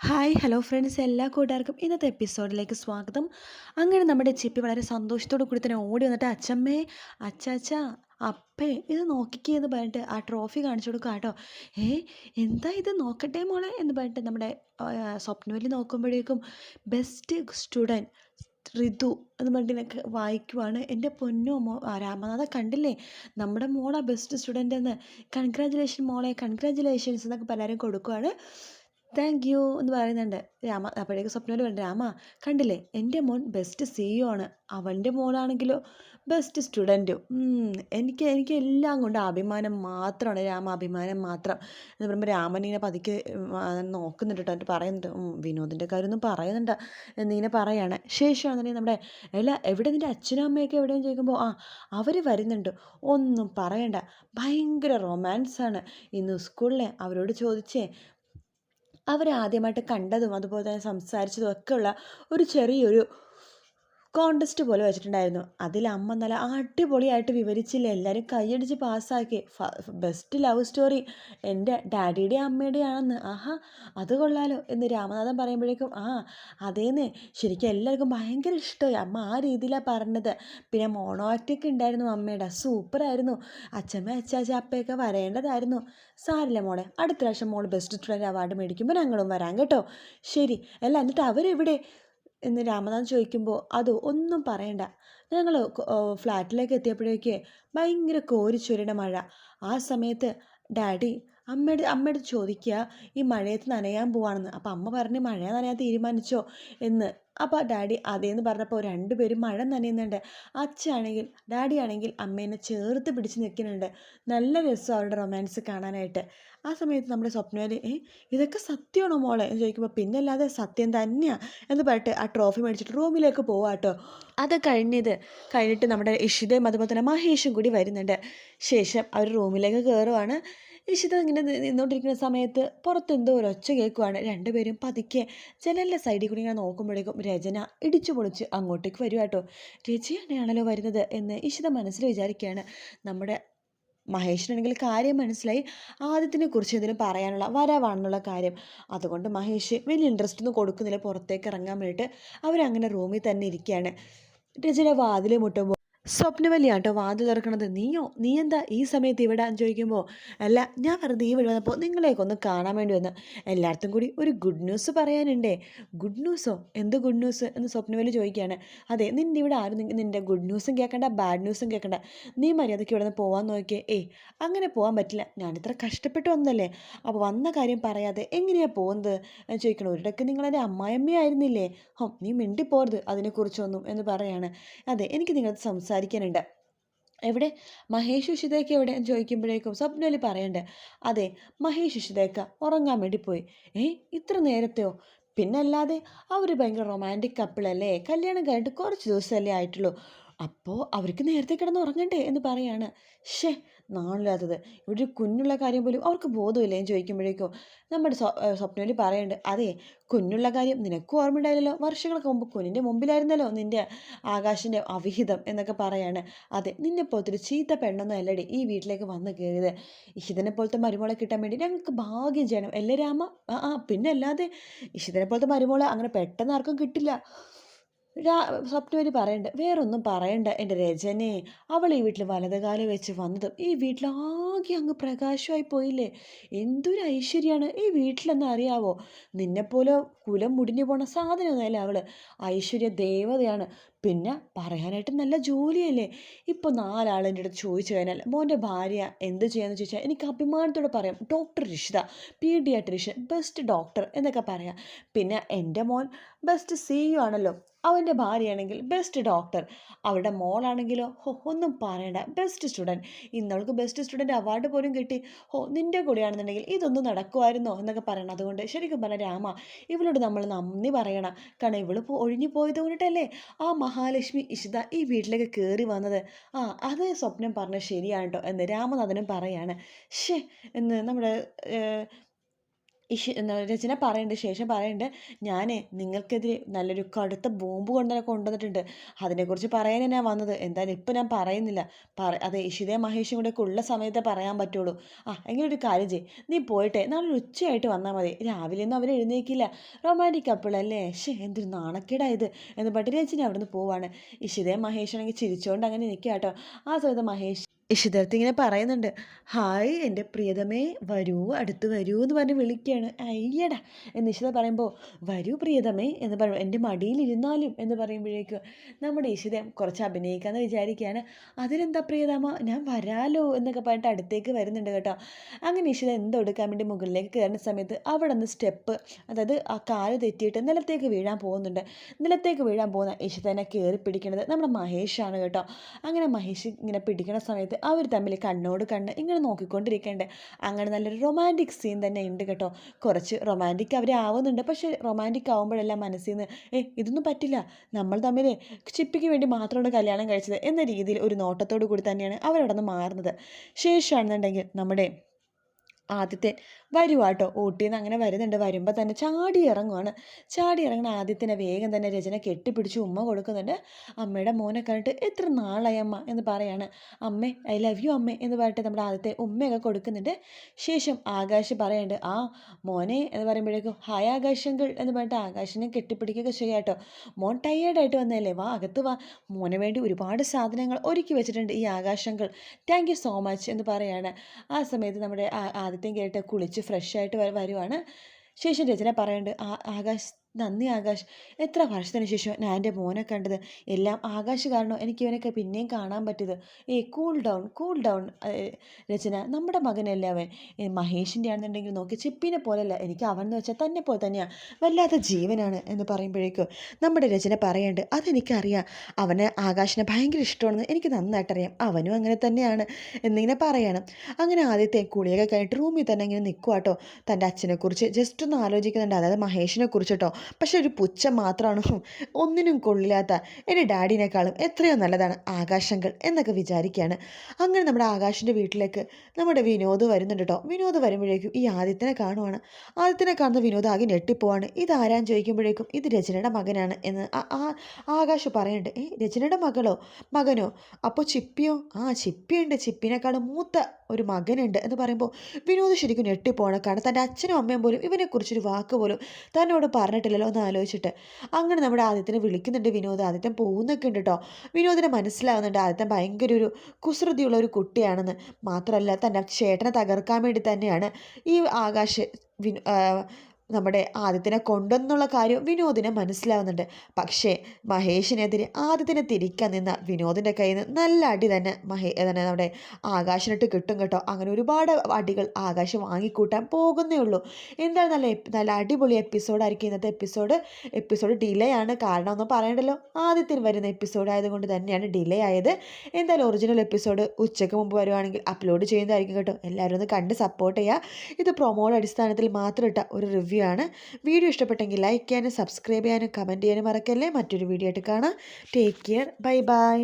Hi hello friends എല്ലാ കൂട്ടുകാർക്കും ഇന്നത്തെ എപ്പിസോഡിലേക്ക് സ്വാഗതം. അങ്ങനെ നമ്മുടെ ചിപ്പി വളരെ സന്തോഷത്തോടു കൂടി തന്നെ ഓടി വന്നിട്ട് അച്ഛമ്മേ അച്ചാച്ച അപ്പേ ഇത് നോക്കിക്കേ എന്ന് പറഞ്ഞിട്ട് ആ ട്രോഫി കാണിച്ചു കൊടുക്കുക കേട്ടോ. ഏ എന്താ ഇത് നോക്കട്ടെ മോളെ എന്ന് പറഞ്ഞിട്ട് നമ്മുടെ സ്വപ്നവലി നോക്കുമ്പോഴേക്കും ബെസ്റ്റ് സ്റ്റുഡന്റ് ഋതു എന്ന് പറഞ്ഞിട്ട് വായിക്കുവാണ്. എന്റെ പൊന്നോ മോ രാമനാഥ കണ്ടില്ലേ? നമ്മുടെ മോളാ ബെസ്റ്റ് സ്റ്റുഡന്റ് എന്ന്. കൺഗ്രാജുലേഷൻ മോളെ കൺഗ്രാജുലേഷൻസ് എന്നൊക്കെ പലരും കൊടുക്കുവാണ്. താങ്ക് യു എന്ന് പറയുന്നുണ്ട്. രാമ അപ്പോഴേക്ക് സ്വപ്നയിൽ പറഞ്ഞു രാമ കണ്ടില്ലേ എന്റെ മോൻ ബെസ്റ്റ് സിഇഒ ഇ ആണ്. അവന്റെ മോളാണെങ്കിലോ ബെസ്റ്റ് സ്റ്റുഡന്റും എനിക്ക് എനിക്ക് എല്ലാം കൊണ്ട് അഭിമാനം മാത്രമാണ്. രാമ അഭിമാനം മാത്രം. എന്ന് പറയുമ്പോൾ രാമൻ ഇങ്ങനെ പതുക്കെ നോക്കുന്നുണ്ട് കേട്ടോ. എന്നിട്ട് പറയുന്നുണ്ട് വിനോദിന്റെ കാര്യമൊന്നും പറയുന്നുണ്ട്. എന്നിങ്ങനെ പറയാണ്. ശേഷമാണെന്നുണ്ടെങ്കിൽ നമ്മുടെ എല്ലാ എവിടെ നിന്റെ അച്ഛനും അമ്മയൊക്കെ എവിടെയും ചോദിക്കുമ്പോൾ ആ അവർ വരുന്നുണ്ട്. ഒന്നും പറയണ്ട. ഭയങ്കര റൊമാൻസാണ് ഇന്ന് സ്കൂളിലെ അവരോട് ചോദിച്ചേ അവർ ആദ്യമായിട്ട് കണ്ടതും അതുപോലെ തന്നെ സംസാരിച്ചതും ഒക്കെയുള്ള ഒരു ചെറിയൊരു കോണ്ടസ്റ്റ് പോലെ വെച്ചിട്ടുണ്ടായിരുന്നു. അതിൽ അമ്മ നല്ല അടിപൊളിയായിട്ട് വിവരിച്ചില്ല? എല്ലാവരും കൈയടിച്ച് പാസ്സാക്കി ബെസ്റ്റ് ലവ് സ്റ്റോറി എന്റെ ഡാഡിയുടെ അമ്മയുടെയാണെന്ന്. ആഹാ അത് കൊള്ളാലോ എന്ന് രാമനാഥൻ പറയുമ്പോഴേക്കും ആ അതേന്ന്. ശരിക്കും എല്ലാവർക്കും ഭയങ്കര ഇഷ്ടമായി. അമ്മ ആ രീതിയിലാണ് പറഞ്ഞത്. പിന്നെ മോണോ ഉണ്ടായിരുന്നു അമ്മയുടെ. സൂപ്പറായിരുന്നു അച്ഛമ്മ അച്ചാച്ച അപ്പയൊക്കെ വരേണ്ടതായിരുന്നു. സാരില്ല മോളെ അടുത്ത പ്രാവശ്യം മോൾ ബെസ്റ്റ് സ്റ്റുഡന്റ് അവാർഡ് മേടിക്കുമ്പോൾ ഞങ്ങളും വരാം കേട്ടോ. ശരി അല്ല എന്നിട്ട് അവരെവിടെ? എന്ന് രാമനാഥൻ ചോദിക്കുമ്പോൾ അതോ ഒന്നും പറയണ്ട. ഞങ്ങൾ ഫ്ലാറ്റിലേക്ക് എത്തിയപ്പോഴേക്ക് ഭയങ്കര കോരിച്ചൊരിയുടെ മഴ. ആ സമയത്ത് ഡാഡി അമ്മയുടെ അമ്മയോട് ചോദിക്കുക ഈ മഴയത്ത് നനയാൻ പോവാണെന്ന്. അപ്പോൾ അമ്മ പറഞ്ഞ് മഴ നനയാൻ തീരുമാനിച്ചോ? എന്ന് അപ്പോൾ ഡാഡി അതേന്ന് പറഞ്ഞപ്പോൾ രണ്ടുപേരും മഴ നനയുന്നുണ്ട്. അച്ഛനാണെങ്കിൽ ഡാഡി ആണെങ്കിൽ അമ്മേനെ ചേർത്ത് പിടിച്ച് നിൽക്കുന്നുണ്ട്. നല്ല രസം അവരുടെ റൊമാൻസ് കാണാനായിട്ട്. ആ സമയത്ത് നമ്മുടെ സ്വപ്നയിൽ ഏ ഇതൊക്കെ സത്യമാണോ മോളെ? എന്ന് ചോദിക്കുമ്പോൾ പിന്നെ അല്ലാതെ സത്യം തന്നെയാണ് എന്ന് പറഞ്ഞിട്ട് ആ ട്രോഫി മേടിച്ചിട്ട് റൂമിലേക്ക് പോവാട്ടോ അത് കഴിഞ്ഞത് കഴിഞ്ഞിട്ട് നമ്മുടെ ഇഷിതയും അതുപോലെ തന്നെ മഹേഷും കൂടി വരുന്നുണ്ട്. ശേഷം അവർ റൂമിലേക്ക് കയറുവാണ് ഇഷിത ഇങ്ങനെ നിന്നുകൊണ്ടിരിക്കുന്ന സമയത്ത് പുറത്തെന്തോ ഒരു കേൾക്കുവാണ്. രണ്ടുപേരും പതുക്കെ ജനലിന്റെ സൈഡിൽ കൂടി ഇങ്ങനെ നോക്കുമ്പോഴേക്കും രചന ഇടിച്ചു പൊളിച്ച് അങ്ങോട്ടേക്ക് വരുക കേട്ടോ. രചയാണല്ലോ വരുന്നത്? എന്ന് ഇഷിത മനസ്സിൽ വിചാരിക്കുകയാണ്. നമ്മുടെ മഹേഷിനാണെങ്കിൽ കാര്യം മനസ്സിലായി. ആദ്യത്തിനെ കുറിച്ച് എന്തെങ്കിലും പറയാനുള്ള വരവാണെന്നുള്ള കാര്യം. അതുകൊണ്ട് മഹേഷ് വലിയ ഇൻട്രസ്റ്റ് ഒന്നും കൊടുക്കുന്നില്ല. പുറത്തേക്ക് ഇറങ്ങാൻ വേണ്ടിയിട്ട് അവരങ്ങനെ റൂമിൽ തന്നെ ഇരിക്കുകയാണ്. രചന വാതിൽ മുട്ടുമ്പോൾ സ്വപ്നവല്ലിയാട്ടോ വാതിൽ തുറക്കണത്. നീയോ നീ എന്താ ഈ സമയത്ത് ഇവിടെ ചോദിക്കുമ്പോൾ അല്ല ഞാൻ വെറുതെ ഈ വീട് വന്നപ്പോൾ നിങ്ങളെയൊക്കെ ഒന്ന് കാണാൻ വേണ്ടി വന്ന് എല്ലായിടത്തും കൂടി ഒരു ഗുഡ് ന്യൂസ് പറയാനുണ്ടേ. ഗുഡ് ന്യൂസോ എന്ത് ഗുഡ് ന്യൂസ് എന്ന് സ്വപ്നവലി ചോദിക്കുകയാണ്. അതെ നിന്റെ ഇവിടെ ആരും നിന്റെ ഗുഡ് ന്യൂസും കേൾക്കണ്ട ബാഡ് ന്യൂസും കേൾക്കണ്ട നീ മര്യാദയ്ക്ക് ഇവിടെ നിന്ന് പോകാൻ നോക്കിയേ. ഏയ് അങ്ങനെ പോകാൻ പറ്റില്ല. ഞാനിത്ര കഷ്ടപ്പെട്ട് വന്നല്ലേ അപ്പോൾ വന്ന കാര്യം പറയാതെ എങ്ങനെയാണ് പോകുന്നത് ചോദിക്കണം ഒരിടക്ക് നിങ്ങളെന്റെ അമ്മായിയമ്മയായിരുന്നില്ലേ? ഹോ നീ മിണ്ടി മിണ്ടിപ്പോരുത് അതിനെക്കുറിച്ചൊന്നും എന്ന് പറയാണ്. അതെ എനിക്ക് നിങ്ങളത് സംസാരിക്കും സംസാരിക്കാനുണ്ട്. എവിടെ? മഹേഷ് ഉഷിതയ്ക്ക് എവിടെ? എന്ന് ചോദിക്കുമ്പോഴേക്കും സ്വപ്നലി പറയണ്ട്. അതെ മഹേഷ് ഉഷിതയ്ക്ക ഉറങ്ങാൻ വേണ്ടി പോയി. ഏ ഇത്ര നേരത്തെയോ? പിന്നല്ലാതെ അവർ ഭയങ്കര റൊമാന്റിക് കപ്പിളല്ലേ കല്യാണം കഴിഞ്ഞിട്ട് കുറച്ച് ദിവസമല്ലേ ആയിട്ടുള്ളൂ. അപ്പോൾ അവർക്ക് നേരത്തെ കിടന്ന് ഉറങ്ങണ്ടേ എന്ന് പറയാണ്. ഷേ നാളില്ലാത്തത് ഇവിടെ ഒരു കുഞ്ഞുള്ള കാര്യം പോലും അവർക്ക് ബോധമില്ലേ എന്ന് ചോദിക്കുമ്പോഴേക്കോ നമ്മുടെ സ്വപ്നയിൽ പറയുന്നുണ്ട് അതെ കുഞ്ഞുള്ള കാര്യം നിനക്കും ഓർമ്മയുണ്ടായില്ലല്ലോ വർഷങ്ങൾക്ക് മുമ്പ് കുഞ്ഞിന്റെ മുമ്പിലായിരുന്നല്ലോ നിന്റെ ആകാശിന്റെ അവിഹിതം എന്നൊക്കെ പറയാണ്. അതെ നിന്നെ പോലത്തെ ഒരു ചീത്ത പെണ്ണൊന്നും അല്ലടി ഈ വീട്ടിലേക്ക് വന്ന് കയറിയത്. ഇഷിതനെ പോലത്തെ മരുമോളെ കിട്ടാൻ വേണ്ടി ഞങ്ങൾക്ക് ഭാഗ്യം ചെയ്യണം. അല്ലേ രാമ? ആ പിന്നെ അല്ലാതെ ഇഷിതനെ പോലത്തെ മരുമോളെ അങ്ങനെ പെട്ടെന്ന് ആർക്കും കിട്ടില്ല. രാ സ്വപ്നവരി പറയണ്ട വേറൊന്നും പറയണ്ട എന്റെ രചനയെ അവൾ ഈ വീട്ടിൽ വലതുകാലം വെച്ച് വന്നതും ഈ വീട്ടിലാകെ അങ്ങ് പ്രകാശമായി പോയില്ലേ? എന്തൊരു ഐശ്വര്യമാണ് ഈ വീട്ടിലെന്ന് അറിയാവോ? നിന്നെപ്പോലെ കുലം മുടിഞ്ഞു പോണ സാധനമൊന്നുമല്ല അവൾ ഐശ്വര്യ ദേവതയാണ്. പിന്നെ പറയാനായിട്ട് നല്ല ജോലിയല്ലേ? ഇപ്പോൾ നാലാളെന്റെ അടുത്ത് ചോദിച്ചു കഴിഞ്ഞാൽ മോന്റെ ഭാര്യ എന്ത് ചെയ്യാന്ന് ചോദിച്ചാൽ എനിക്ക് അഭിമാനത്തോടെ പറയാം. Doctor Rishitha paediatrician best doctor എന്നൊക്കെ പറയാം. പിന്നെ എന്റെ മോൻ ബെസ്റ്റ് സി യു ആണല്ലോ. അവന്റെ ഭാര്യയാണെങ്കിൽ ബെസ്റ്റ് ഡോക്ടർ. അവരുടെ മോളാണെങ്കിലോ ഹോ ഒന്നും പറയണ്ട. ബെസ്റ്റ് സ്റ്റുഡന്റ് ഇന്നവൾക്ക് ബെസ്റ്റ് സ്റ്റുഡന്റ് അവാർഡ് പോലും കിട്ടി. ഹോ നിന്റെ കൂടെയാണെന്നുണ്ടെങ്കിൽ ഇതൊന്നും നടക്കുമായിരുന്നോ? എന്നൊക്കെ പറയണം. അതുകൊണ്ട് ശരിക്കും പറഞ്ഞ രാമ ഇവളോട് നമ്മൾ നന്ദി പറയണം. കാരണം ഇവൾ ഒഴിഞ്ഞു പോയത് കൊണ്ടിട്ടല്ലേ? ആ മഹാലക്ഷ്മി ഇഷിത ഈ വീട്ടിലേക്ക് കയറി വന്നത്. ആ അതേ സ്വപ്നം പറഞ്ഞ ശരിയാണ് കേട്ടോ എന്ന് രാമനാഥനും പറയാണ്. ഷേ എന്ന് നമ്മുടെ ഇഷ് രചന പറയുന്നുണ്ട് ശേഷം പറയുന്നുണ്ട് ഞാൻ നിങ്ങൾക്കെതിരെ നല്ലൊരു കടുത്ത ബോംബ് കൊണ്ടുതന്നെ കൊണ്ടുവന്നിട്ടുണ്ട്. അതിനെക്കുറിച്ച് പറയാനാണ് ഞാൻ വന്നത്? എന്തായാലും ഇപ്പം ഞാൻ പറയുന്നില്ല. പറ അതെ ഇഷിതയും മഹേഷും കൂടെ ഒക്കെ ഉള്ള സമയത്തെ പറയാൻ പറ്റുള്ളൂ. ആ എങ്ങനെ ഒരു കാര്യം ചെയ്യ്. നീ പോയിട്ടെ നാളെ ഉച്ചയായിട്ട് വന്നാൽ മതി. രാവിലെ ഒന്നും അവർ എഴുന്നേക്കില്ല. റൊമാന്റിക് കപ്പിളല്ലേ ഷേ എന്തൊരു നാണക്കേടായത് എന്ന് പറഞ്ഞിട്ട് രചന നിന്ന് പോവാണ്. ഇഷിതയും മഹേഷാണെങ്കിൽ ചിരിച്ചുകൊണ്ട് അങ്ങനെ നിൽക്കുക കേട്ടോ ആ സമയത്ത് മഹേഷ് ഇഷിതടുത്ത് ഇങ്ങനെ പറയുന്നുണ്ട്. ഹായ് എന്റെ പ്രിയതമേ വരൂ അടുത്ത് വരൂ എന്ന് പറഞ്ഞ് വിളിക്കുകയാണ്. അയ്യടാ എന്ന് ഇഷിത പറയുമ്പോൾ വരൂ പ്രിയതമേ എന്ന് പറയുമ്പോൾ എന്റെ മടിയിലിരുന്നാലും എന്ന് പറയുമ്പോഴേക്കും നമ്മുടെ ഇഷിത കുറച്ച് അഭിനയിക്കാമെന്ന് വിചാരിക്കുകയാണ്. അതിനെന്താ പ്രിയതമ ഞാൻ വരാലോ എന്നൊക്കെ പറഞ്ഞിട്ട് അടുത്തേക്ക് വരുന്നുണ്ട് കേട്ടോ. അങ്ങനെ ഇഷിത എന്തോ എടുക്കാൻ വേണ്ടി മുകളിലേക്ക് കയറുന്ന സമയത്ത് അവിടെ നിന്ന് സ്റ്റെപ്പ് അതായത് ആ കാൽ തെറ്റിയിട്ട് നിലത്തേക്ക് വീഴാൻ പോകുന്നുണ്ട്. നിലത്തേക്ക് വീഴാൻ പോകുന്ന ഇഷിതനെ കയറി പിടിക്കുന്നത് നമ്മുടെ മഹേഷാണ് കേട്ടോ. അങ്ങനെ മഹേഷ് ഇങ്ങനെ പിടിക്കുന്ന സമയത്ത് അവർ തമ്മിൽ കണ്ണോട് കണ്ണ് ഇങ്ങനെ നോക്കിക്കൊണ്ടിരിക്കേണ്ടത് അങ്ങനെ നല്ലൊരു റൊമാന്റിക് സീൻ തന്നെ ഉണ്ട് കേട്ടോ. കുറച്ച് റൊമാന്റിക് അവർ ആവുന്നുണ്ട്. പക്ഷേ റൊമാന്റിക് ആവുമ്പോഴെല്ലാം മനസ്സിൽ നിന്ന് ഏ ഇതൊന്നും പറ്റില്ല. നമ്മൾ തമ്മിൽ ചിപ്പിക്ക് വേണ്ടി മാത്രമാണ് കല്യാണം കഴിച്ചത് എന്ന രീതിയിൽ ഒരു നോട്ടത്തോടു കൂടി തന്നെയാണ് അവരവിടെ നിന്ന് മാറുന്നത്. ശേഷമാണെന്നുണ്ടെങ്കിൽ നമ്മുടെ ആദ്യത്തെ വരുവാട്ടോ. ഊട്ടിയിൽ നിന്ന് അങ്ങനെ വരുന്നുണ്ട്. വരുമ്പോൾ തന്നെ ചാടി ഇറങ്ങുവാണ്. ചാടി ഇറങ്ങുന്ന ആദ്യത്തിനെ വേഗം തന്നെ രചന കെട്ടിപ്പിടിച്ച് ഉമ്മ കൊടുക്കുന്നുണ്ട്. അമ്മയുടെ മോനെ കണ്ടിട്ട് എത്ര നാളായി അമ്മ എന്ന് പറയാണ്. അമ്മേ ഐ ലവ് യു അമ്മേ എന്ന് പറഞ്ഞിട്ട് നമ്മുടെ ആദ്യത്തെ ഉമ്മയൊക്കെ കൊടുക്കുന്നുണ്ട്. ശേഷം ആകാശ് പറയുന്നുണ്ട് ആ മോനെ എന്ന് പറയുമ്പോഴേക്കും ഹായ് ആകാശങ്കൾ എന്ന് പറഞ്ഞിട്ട് ആകാശിനെ കെട്ടിപ്പിടിക്കുകയൊക്കെ ചെയ്യാട്ടോ. മോൻ ടയേർഡായിട്ട് വന്നതല്ലേ? വാ അകത്ത് വാ. മോനെ വേണ്ടി ഒരുപാട് സാധനങ്ങൾ ഒരുക്കി വെച്ചിട്ടുണ്ട് ഈ ആകാശങ്ങൾ താങ്ക് യു സോ മച്ച് എന്ന് പറയാണ്. ആ സമയത്ത് നമ്മുടെ ആദ്യത്തെയും കേട്ട് കുളിച്ച് ഫ്രഷ് ആയിട്ട് വരുവാണ് ശേഷം രചന പറയുന്നുണ്ട് ആകാശ് നന്ദി ആകാശ്. എത്ര വർഷത്തിന് ശേഷം ഞാൻ എന്റെ മോനെ കണ്ടത്? എല്ലാം ആകാശ് കാരണം എനിക്ക് ഇവനൊക്കെ പിന്നെയും കാണാൻ പറ്റിയത്. ഏ cool down cool down Rachana. നമ്മുടെ മകനല്ലേ അവൻ? മഹേഷിന്റെ ആണെന്നുണ്ടെങ്കിൽ നോക്കി ചിപ്പിനെ പോലെയല്ല. എനിക്ക് അവൻ എന്ന് വെച്ചാൽ തന്നെ പോലെ തന്നെയാണ് വല്ലാത്ത ജീവനാണ് എന്ന് പറയുമ്പോഴേക്കും നമ്മുടെ രചന പറയുന്നുണ്ട് അതെനിക്കറിയാം. അവന് ആകാശിനെ ഭയങ്കര ഇഷ്ടമാണെന്ന് എനിക്ക് നന്നായിട്ടറിയാം. അവനും അങ്ങനെ തന്നെയാണ് എന്നിങ്ങനെ പറയണം. അങ്ങനെ ആദ്യത്തെ കുളിയൊക്കെ കഴിഞ്ഞിട്ട് റൂമിൽ തന്നെ ഇങ്ങനെ നിൽക്കുക കേട്ടോ തന്റെ അച്ഛനെക്കുറിച്ച് ജസ്റ്റ് ഒന്ന് ആലോചിക്കുന്നുണ്ട്. അതായത് മഹേഷിനെ കുറിച്ച് കേട്ടോ പക്ഷെ ഒരു പുച്ഛം മാത്രമാണ് ഒന്നിനും കൊള്ളില്ലാത്ത എന്റെ ഡാഡിനേക്കാളും എത്രയോ നല്ലതാണ് ആകാശങ്ങൾ എന്നൊക്കെ വിചാരിക്കുകയാണ്. അങ്ങനെ നമ്മുടെ ആകാശിന്റെ വീട്ടിലേക്ക് നമ്മുടെ വിനോദ് വരുന്നുണ്ട് കേട്ടോ. വിനോദ് വരുമ്പോഴേക്കും ഈ ആദിത്യനെ കാണുവാണ്. ആദിത്യനെ കാണുന്ന വിനോദ് ആകെ ഞെട്ടിപ്പോവാണ്. ആരാൻ ചോദിക്കുമ്പോഴേക്കും ഇത് രചനയുടെ മകനാണ് എന്ന് ആകാശ് പറയുന്നുണ്ട്. ഏ രചനയുടെ മകളോ? മകനോ? അപ്പോൾ ചിപ്പിയോ? ആ ചിപ്പിയുണ്ട്. ചിപ്പിനേക്കാളും മൂത്ത ഒരു മകനുണ്ട് എന്ന് പറയുമ്പോൾ വിനോദ് ശരിക്കും ഞെട്ടിപ്പോവാണ്. കാരണം തന്റെ അച്ഛനും അമ്മയും പോലും ഇവനെക്കുറിച്ചൊരു വാക്ക് പോലും തന്നോട് പറഞ്ഞിട്ടില്ലല്ലോ എന്ന് ആലോചിച്ചിട്ട്. അങ്ങനെ നമ്മുടെ ആദ്യത്തിനെ വിളിക്കുന്നുണ്ട് വിനോദ്. ആദ്യത്തെ പോകുന്നൊക്കെ ഉണ്ട് കേട്ടോ വിനോദിനെ മനസ്സിലാവുന്നുണ്ട്. ആദ്യത്തെ ഭയങ്കര ഒരു കുസൃതിയുള്ള ഒരു കുട്ടിയാണെന്ന്. മാത്രമല്ല തന്റെ ചേട്ടനെ തകർക്കാൻ വേണ്ടി തന്നെയാണ് ഈ ആകാശ് വിനോ നമ്മുടെ ആദിത്യനെ കൊണ്ടെന്നുള്ള കാര്യം വിനോദിനെ മനസ്സിലാവുന്നുണ്ട്. പക്ഷേ മഹേഷിനെതിരെ ആദിത്യനെ തിരിക്കാൻ നിന്ന വിനോദിന്റെ കയ്യിൽ നിന്ന് നല്ല അടി തന്നെ മഹേ തന്നെ നമ്മുടെ ആകാശിനിട്ട് കിട്ടും കേട്ടോ. അങ്ങനെ ഒരുപാട് അടികൾ ആകാശം വാങ്ങിക്കൂട്ടാൻ പോകുന്നേ ഉള്ളൂ. എന്തായാലും നല്ല നല്ല അടിപൊളി എപ്പിസോഡായിരിക്കും ഇന്നത്തെ എപ്പിസോഡ് എപ്പിസോഡ് ഡിലേ ആണ്. കാരണം ഒന്നും പറയണ്ടല്ലോ. ആദ്യത്തിന് വരുന്ന എപ്പിസോഡ് ആയതുകൊണ്ട് തന്നെയാണ് ഡിലേ ആയത്. എന്തായാലും ഒറിജിനൽ എപ്പിസോഡ് ഉച്ചയ്ക്ക് മുമ്പ് വരുവാണെങ്കിൽ അപ്ലോഡ് ചെയ്യുന്നതായിരിക്കും കേട്ടോ. എല്ലാവരും ഒന്ന് കണ്ട് സപ്പോർട്ട് ചെയ്യുക ഇത് പ്രൊമോയുടെ അടിസ്ഥാനത്തിൽ മാത്രം ഇട്ട ഒരു റിവ്യൂ റിവ്യൂ ആണ് വീഡിയോ ഇഷ്ടപ്പെട്ടെങ്കിൽ ലൈക്ക് ചെയ്യാനും സബ്സ്ക്രൈബ് ചെയ്യാനും കമന്റ് ചെയ്യാനും മറക്കല്ലേ? മറ്റൊരു വീഡിയോ ആയിട്ട് കാണാം. Take care bye bye